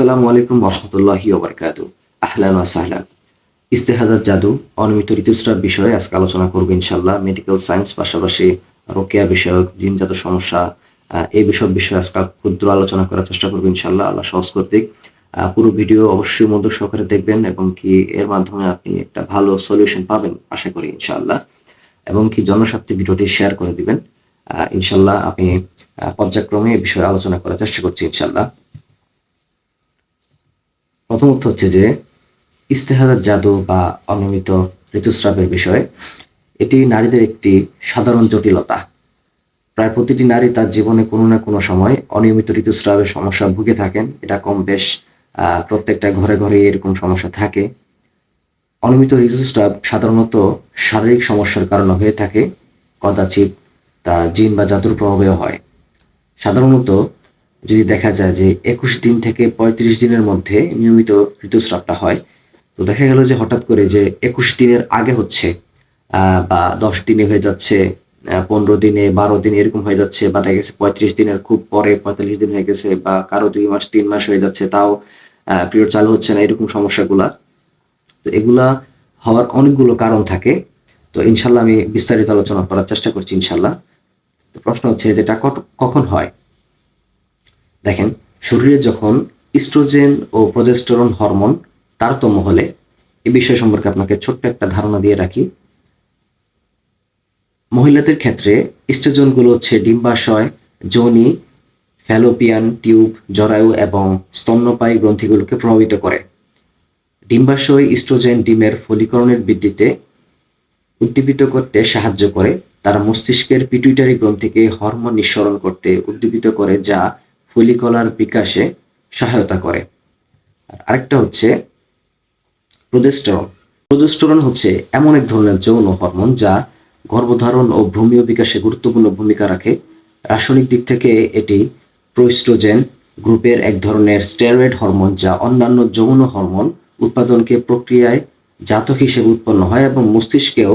আসসালামু আলাইকুম রহমতুল্লাহি ওবরকাত আহলান সাহলান। ইস্তেহাদার জাদু, অনিয়মিত ঋতুস্রাব বিষয়ে আজকে আলোচনা করব ইনশাল্লাহ মেডিকেল সায়েন্স পাশাপাশি রোকেয়া বিষয়ক, জিনজাত সমস্যা এই বিষয় বিষয়ে আজকে ক্ষুদ্র আলোচনা করার চেষ্টা করব ইনশাল্লাহ আল্লাহ সহজ কর্তৃক। পুরো ভিডিও অবশ্যই মনোযোগ সহকারে দেখবেন এবং কি এর মাধ্যমে আপনি একটা ভালো সলিউশন পাবেন আশা করি ইনশাল্লাহ এবং কি জনস্বার্থে ভিডিওটি শেয়ার করে দিবেন। ইনশাল্লাহ আমি পর্যায়ক্রমে এই বিষয়ে আলোচনা করার চেষ্টা করছি ইনশাল্লাহ প্রথমত হচ্ছে যে, ইস্তেহাদার জাদু বা অনিয়মিত ঋতুস্রাবের বিষয়, এটি নারীদের একটি সাধারণ জটিলতা। প্রায় প্রতিটি নারী তার জীবনে কোনো না কোনো সময় অনিয়মিত ঋতুস্রাবের সমস্যা ভুগে থাকেন। এটা কম বেশ প্রত্যেকটা ঘরে ঘরে এরকম সমস্যা থাকে। অনিয়মিত ঋতুস্রাব সাধারণত শারীরিক সমস্যার কারণে হয়ে থাকে। কদাচিৎ তা জিন বা জাদুর প্রভাবেও হয়। সাধারণত যদি দেখা যায় যে একুশ দিন থেকে পঁয়ত্রিশ দিনের মধ্যে নিয়মিত ঋতুস্রাবটা হয়, তো দেখা গেল যে হঠাৎ করে যে একুশ দিনের আগে হচ্ছে বা দশ দিনে হয়ে যাচ্ছে পনেরো দিনে, বারো দিনে এরকম হয়ে যাচ্ছে, বা দেখা গেছে পঁয়ত্রিশ দিনের খুব পরে পঁয়তাল্লিশ দিন হয়ে গেছে, বা কারও দুই মাস, তিন মাস হয়ে যাচ্ছে, তাও পিরিয়ড চালু হচ্ছে না, এরকম সমস্যাগুলা। তো এগুলা হওয়ার অনেকগুলো কারণ থাকে। তো ইনশাল্লাহ আমি বিস্তারিত আলোচনা করার চেষ্টা করছি ইনশাল্লাহ। তো প্রশ্ন হচ্ছে যে এটা কখন হয়? দেখেন, শরীরে যখন ইস্ট্রোজেন ও প্রজেস্টেরন হরমোন তারতম্য হলে এই বিষয় সম্পর্কে আপনাকে ছোট্ট একটা ধারণা দিয়ে রাখি। মহিলাদের ক্ষেত্রে ইস্ট্রোজেনগুলো হচ্ছে ডিম্বাশয়, যোনি ফ্যালোপিয়ান টিউব জরায়ু এবং স্তন্যপায়ী গ্রন্থিগুলোকে প্রভাবিত করে। ডিম্বাশয় ইস্ট্রোজেন ডিমের ফলিকরণের বৃদ্ধিতে উদ্দীপিত করতে সাহায্য করে। তারা মস্তিষ্কের পিটুইটারি গ্রন্থিকে হরমোন নিঃসরণ করতে উদ্দীপিত করে, যা ফলিকলার বিকাশে সহায়তা করে। আর আরেকটা হচ্ছে প্রোজেস্টেরন প্রোজেস্টেরন হচ্ছে এমন এক ধরনের যৌন হরমোন যা গর্ভধারণ ও ভ্রূণীয় বিকাশে গুরুত্বপূর্ণ ভূমিকা রাখে। রাসায়নিক দিক থেকে এটি প্রোস্ট্রোজেন গ্রুপের এক ধরনের স্টেরয়েড হরমোন যা অন্যান্য যৌন হরমোন উৎপাদনকে প্রক্রিয়ায় জাতক হিসেবে উৎপন্ন হয় এবং মস্তিষ্কেও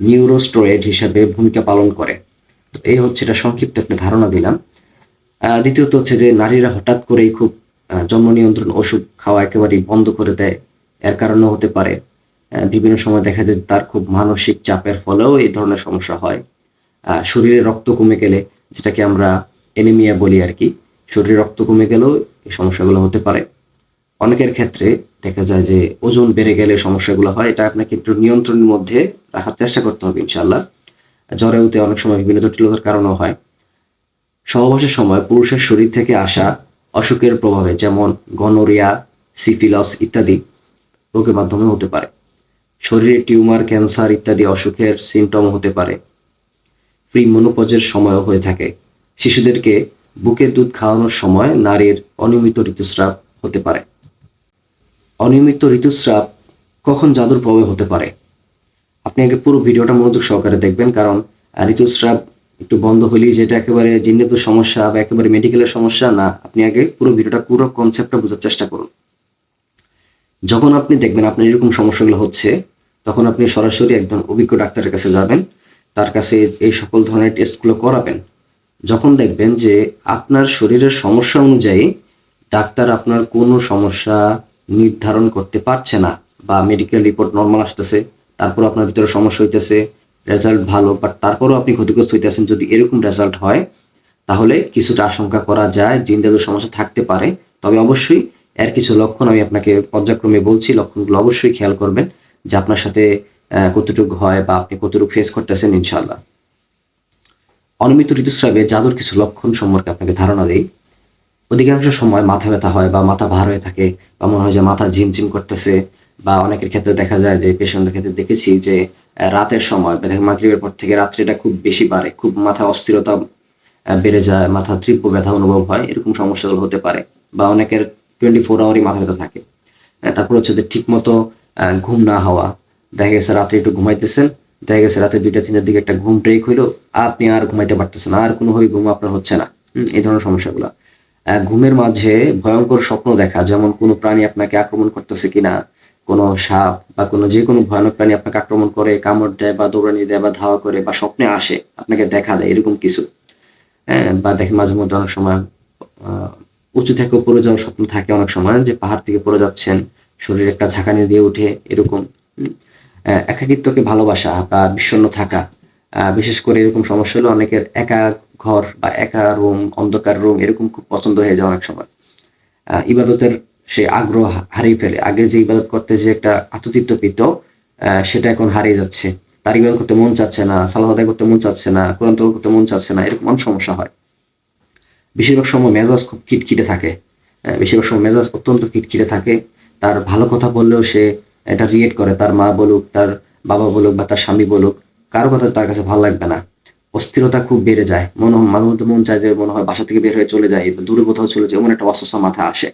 নিউরোস্টোয়েড হিসেবে ভূমিকা পালন করে। তো এই হচ্ছে এটা সংক্ষিপ্ত একটা ধারণা দিলাম। দ্বিতীয়ত হচ্ছে যে নারীরা হঠাৎ করেই খুব জন্ম নিয়ন্ত্রণ ওষুধ খাওয়া একেবারেই বন্ধ করে দেয়। এর কারণেও হতে পারে। বিভিন্ন সময় দেখা যায় তার খুব মানসিক চাপের ফলেও এই ধরনের সমস্যা হয়। শরীরে রক্ত কমে গেলে, যেটাকে আমরা এনিমিয়া বলি আর কি, শরীরে রক্ত কমে গেলেও এই সমস্যাগুলো হতে পারে। অনেকের ক্ষেত্রে দেখা যায় যে ওজন বেড়ে গেলে সমস্যাগুলো হয়। এটা আপনাকে একটু নিয়ন্ত্রণের মধ্যে রাখার চেষ্টা করতে হবে ইনশাল্লাহ জ্বরেউতে অনেক সময় বিভিন্ন জটিলতার কারণেও হয়। সহবাসের সময় পুরুষের শরীর থেকে আসা অসুখের প্রভাবে যেমন গনোরিয়া, সিফিলস ইত্যাদি রোগের মাধ্যমে হতে পারে। শরীরে টিউমার, ক্যান্সার ইত্যাদি অসুখের সিমটম হতে পারে। প্রি মনোপজের সময়ও হয়ে থাকে। শিশুদেরকে বুকে দুধ খাওয়ানোর সময় নারীর অনিয়মিত ঋতুস্রাব হতে পারে। অনিয়মিত ঋতুস্রাব কখন জাদুর প্রভাবে হতে পারে? আপনি আগে পুরো ভিডিওটা মনোযোগ সহকারে দেখবেন, কারণ ঋতুস্রাব একটু বন্ধ হলেই যেটা একেবারে জিন্দিত সমস্যা বা একেবারে মেডিকেলের সমস্যা, না, আপনি আগে পুরো ভিডিওটা, পুরো কনসেপ্টটা বোঝার চেষ্টা করুন। যখন আপনি দেখবেন আপনার এরকম সমস্যাগুলো হচ্ছে, তখন আপনি সরাসরি একজন অভিজ্ঞ ডাক্তারের কাছে যাবেন, তার কাছে এই সকল ধরনের টেস্টগুলো করাবেন। যখন দেখবেন যে আপনার শরীরের সমস্যা অনুযায়ী ডাক্তার আপনার কোনো সমস্যা নির্ধারণ করতে পারছে না বা মেডিকেল রিপোর্ট নর্মাল আসতেছে, তারপর আপনার ভিতরে সমস্যা হইতেছে রেজাল্ট ভালো বাট তারপরও আপনি ক্ষতিগ্রস্ত হইতেছেন যদি এরকম রেজাল্ট হয়, তাহলে কিছুটা আশঙ্কা করা যায় জিন্দাদের সমস্যা থাকতে পারে। তবে অবশ্যই এর কিছু লক্ষণ আমি আপনাকে পর্যায়ক্রমে বলছি। লক্ষণগুলো অবশ্যই খেয়াল করবেন, যে আপনার সাথে কতটুকু হয় বা আপনি কতটুকু ফেস করতেছেন ইনশাল্লাহ অনিয়মিত ঋতুস্রাবে জাদুর কিছু লক্ষণ সম্পর্কে আপনাকে ধারণা দেই। অধিকাংশ সময় মাথা ব্যথা হয় বা মাথা ভার হয়ে থাকে, বা মনে হয় যে মাথা ঝিমঝিম করতেছে, বা অনেকের ক্ষেত্রে দেখা যায় যে পেশেন্টদের ক্ষেত্রে দেখেছি যে রাতের সময় বা দেখা পর থেকে রাত্রিটা খুব বেশি বাড়ে, খুব মাথা অস্থিরতা বেড়ে যায়, মাথা তীব্র ব্যথা অনুভব হয়, এরকম সমস্যাগুলো হতে পারে বা অনেকের টোয়েন্টি ফোর আওয়ারই মাথা ব্যথা থাকে। তারপর হচ্ছে যে ঠিক মতো ঘুম না হওয়া, দেখা গেছে রাত্রে একটু ঘুমাইতেছেন, দেখা গেছে রাতে দুইটা তিনটার দিকে একটা ঘুম ব্রেক হইল, আপনি আর ঘুমাইতে পারতেছেন আর কোনোভাবে ঘুম আপনার হচ্ছে না। এই ধরনের সমস্যাগুলো। ঘুমের মাঝে ভয়ঙ্কর স্বপ্ন দেখা, যেমন কোনো প্রাণী আপনাকে আক্রমণ করতেছে কিনা কোনো সাপ বা কোনো যে কোনো ভয়ানক প্রাণী আপনাকে আক্রমণ করে, কামড় দেয় বা দৌড়ানি দেয় বা ধাওয়া করে বা স্বপ্নে আসে, আপনাকে দেখা দেয়, এরকম কিছু। হ্যাঁ বা দেখেন মাঝে মধ্যে অনেক সময় উঁচু থেকে পড়ে যাওয়ার স্বপ্ন থাকে অনেক সময়, যে পাহাড় থেকে পড়ে যাচ্ছেন, শরীরে একটা ঝাঁকানি দিয়ে উঠে, এরকম। একাকিত্বকে ভালোবাসা বা বিষণ্ণ থাকা বিশেষ করে এরকম সমস্যা হলে অনেকের একা ঘর বা একা রুম, অন্ধকার রুম এরকম খুব পছন্দ হয়ে যায় অনেক সময়। ইবাদতের সে আগ্রহ হারিয়ে ফেলে। আগে যে ইবাদত করতে যে একটা আত্মতৃপ্ত পেত সেটা এখন হারিয়ে যাচ্ছে। তার ইবাদত করতে মন চাচ্ছে না সালাহ আদায় করতে মন চাচ্ছে না, কোরআন তল করতে মন চাচ্ছে না, এরকম অনেক সমস্যা হয়। বেশিরভাগ সময় মেজাজ খুব খিটখিটে থাকে। বেশিরভাগ সময় মেজাজ অত্যন্ত খিটখিটে থাকে। তার ভালো কথা বললেও সে এটা রিয়েট করে। তার মা বলুক, তার বাবা বলুক বা তার স্বামী বলুক, কারও কথা তার কাছে ভালো লাগবে না। অস্থিরতা খুব বেড়ে যায়। মনে হয় মাঝে মধ্যে মন চায় যে মনে হয় বাসা থেকে বের হয়ে চলে যায় দূরে কোথাও চলে যায় এমন একটা অস্বস্থ মাথা আসে।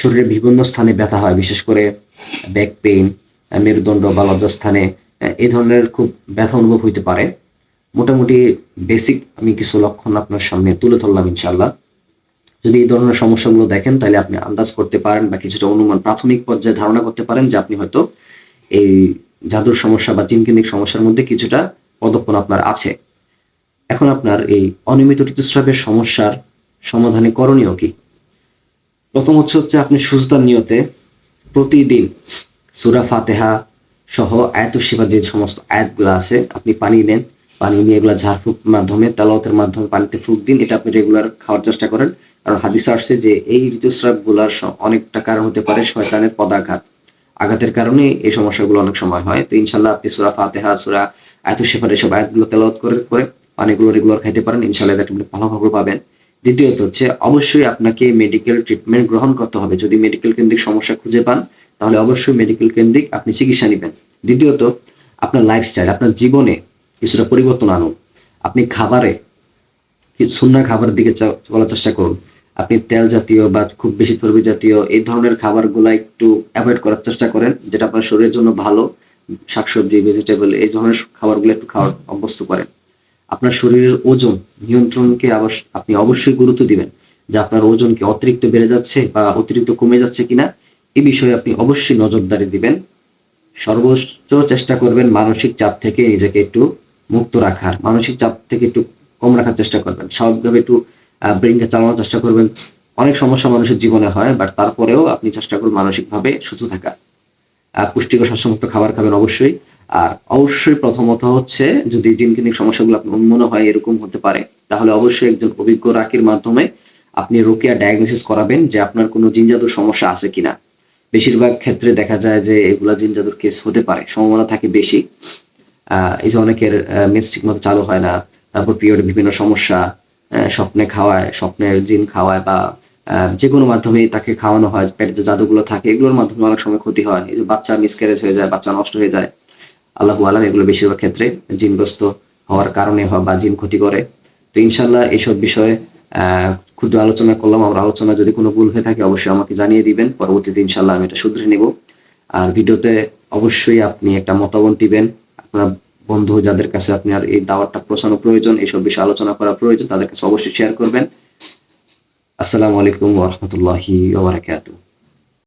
শরীরের বিভিন্ন স্থানে ব্যথা হয়, বিশেষ করে ব্যাক পেইন মেরুদণ্ড বা লজ্জাস্থানে এই ধরনের খুব ব্যথা অনুভব হইতে পারে। মোটামুটি বেসিক আমি কিছু লক্ষণ আপনার সামনে তুলে ধরলাম ইনশাল্লাহ যদি এই ধরনের সমস্যাগুলো দেখেন, তাহলে আপনি আন্দাজ করতে পারেন বা কিছুটা অনুমান প্রাথমিক পর্যায়ে ধারণা করতে পারেন যে আপনি হয়তো এই জাদুর সমস্যা বা চিনকেন্দ্রিক সমস্যার মধ্যে কিছুটা পদক্ষণ আপনার আছে। এখন আপনার এই অনিয়মিত ঋতুস্রাবের সমস্যার সমাধানে করণীয় কি? প্রথম হচ্ছে হচ্ছে আপনি সুস্থতার নিয়তে প্রতিদিন সুরা ফাতেহা সহ আয়াত সেবা যে সমস্ত আয়াতগুলো আছে, আপনি পানি নেন। পানি নিয়ে এগুলো ঝাড়ফুঁক মাধ্যমে, তালাওয়াতের মাধ্যমে পানিতে ফুক দিন। এটা আপনি রেগুলার খাওয়ার চেষ্টা করেন। কারণ হাদিস আসছে যে এই ঋতুস্রাবগুলার অনেকটা কারণ হতে পারে শয়তানের পদাঘাত। আঘাতের কারণে এই সমস্যাগুলো অনেক সময় হয়। তো ইনশাল্লাহ আপনি সুরা ফাতেহা, সুরা আয়াত সেফার এসব আয়াতগুলো তেলাওয়াত করে করে পানিগুলো রেগুলার খাইতে পারেন। ইনশাল্লাহ এটা আপনি ভালো খবর পাবেন। দ্বিতীয়ত হচ্ছে, অবশ্যই আপনাকে মেডিকেল ট্রিটমেন্ট গ্রহণ করতে হবে। যদি মেডিকেল কেন্দ্রিক সমস্যা খুঁজে পান, তাহলে অবশ্যই মেডিকেল কেন্দ্রিক আপনি চিকিৎসা নেবেন। দ্বিতীয়ত, আপনার লাইফস্টাইল আপনার জীবনে কিছুটা পরিবর্তন আনুন। আপনি খাবারে সুন্না খাবারের দিকে চলার চেষ্টা করুন। আপনি তেল জাতীয় বা খুব বেশি চর্বি জাতীয় এই ধরনের খাবারগুলো একটু অ্যাভয়েড করার চেষ্টা করেন, যেটা আপনার শরীরের জন্য ভালো। শাকসবজি ভেজিটেবল এই ধরনের খাবারগুলো একটু খাওয়ার অভ্যস্ত করেন। আপনার শরীরের ওজন নিয়ন্ত্রণকে আপনি অবশ্যই গুরুত্ব দিবেন যে আপনার ওজন কি অতিরিক্ত বেড়ে যাচ্ছে বা অতিরিক্ত কমে যাচ্ছে কিনা, এ বিষয়ে আপনি অবশ্যই নজরদারি দিবেন। সর্বোচ্চ চেষ্টা করবেন মানসিক চাপ থেকে নিজেকে একটু মুক্ত রাখার। মানসিক চাপ থেকে একটু কম রাখার চেষ্টা করবেন। স্বাভাবিকভাবে একটু ব্রেনকে চালানোর চেষ্টা করবেন। অনেক সমস্যা মানুষের জীবনে হয়, বাট তারপরেও আপনি চেষ্টা করুন মানসিকভাবে সুস্থ থাকা পুষ্টিকর স্বাস্থ্যমুক্ত খাবার খাবেন অবশ্যই। আর অবশ্যই প্রথমত হচ্ছে যদি জিনকেন্দ্রিক সমস্যাগুলো আপনার মনে হয় এরকম হতে পারে, তাহলে অবশ্যই একজন অভিজ্ঞ রাখির মাধ্যমে আপনি রোকেয়া ডায়াগনোসিস করাবেন যে আপনার কোনো জিনজাদুর সমস্যা আছে কিনা। বেশিরভাগ ক্ষেত্রে দেখা যায় যে এগুলা জিনজাদুর কেস হতে পারে, সম্ভাবনা থাকে বেশি। এই যে অনেকের মেস ঠিক মতো চালু হয় না, তারপর পিরিয়ডে বিভিন্ন সমস্যা স্বপ্নে খাওয়ায়, স্বপ্নে জিন খাওয়ায় বা যে কোনো মাধ্যমে তাকে খাওয়ানো হয় পেটে জাদুগুলো থাকে, এগুলোর মাধ্যমে অনেক সময় ক্ষতি হয়। এই যে বাচ্চা মিসক্যারেজ হয়ে যায়, বাচ্চা নষ্ট হয়ে যায় আল্লাহ আলম এগুলো বেশিরভাগ ক্ষেত্রে জিনগ্রস্ত হওয়ার কারণে হয় বা জিন ক্ষতি করে। তো ইনশাল্লাহ এইসব বিষয়ে ক্ষুদ্র আলোচনা করলাম। আমার আলোচনা যদি কোনো ভুল হয়ে থাকে, অবশ্যই আমাকে জানিয়ে দিবেন। পরবর্তীতে ইনশাল্লাহ আমি এটা শুধরে নেব। আর ভিডিওতে অবশ্যই আপনি একটা মতামত দিবেন। আপনার বন্ধু যাদের কাছে আপনার এই দাওয়াতটা পৌঁছানো প্রয়োজন, এইসব বিষয়ে আলোচনা করা প্রয়োজন, তাদের কাছে অবশ্যই শেয়ার করবেন। আসসালামু আলাইকুম ওরহমতুল্লাহি ওবরাকাতুহ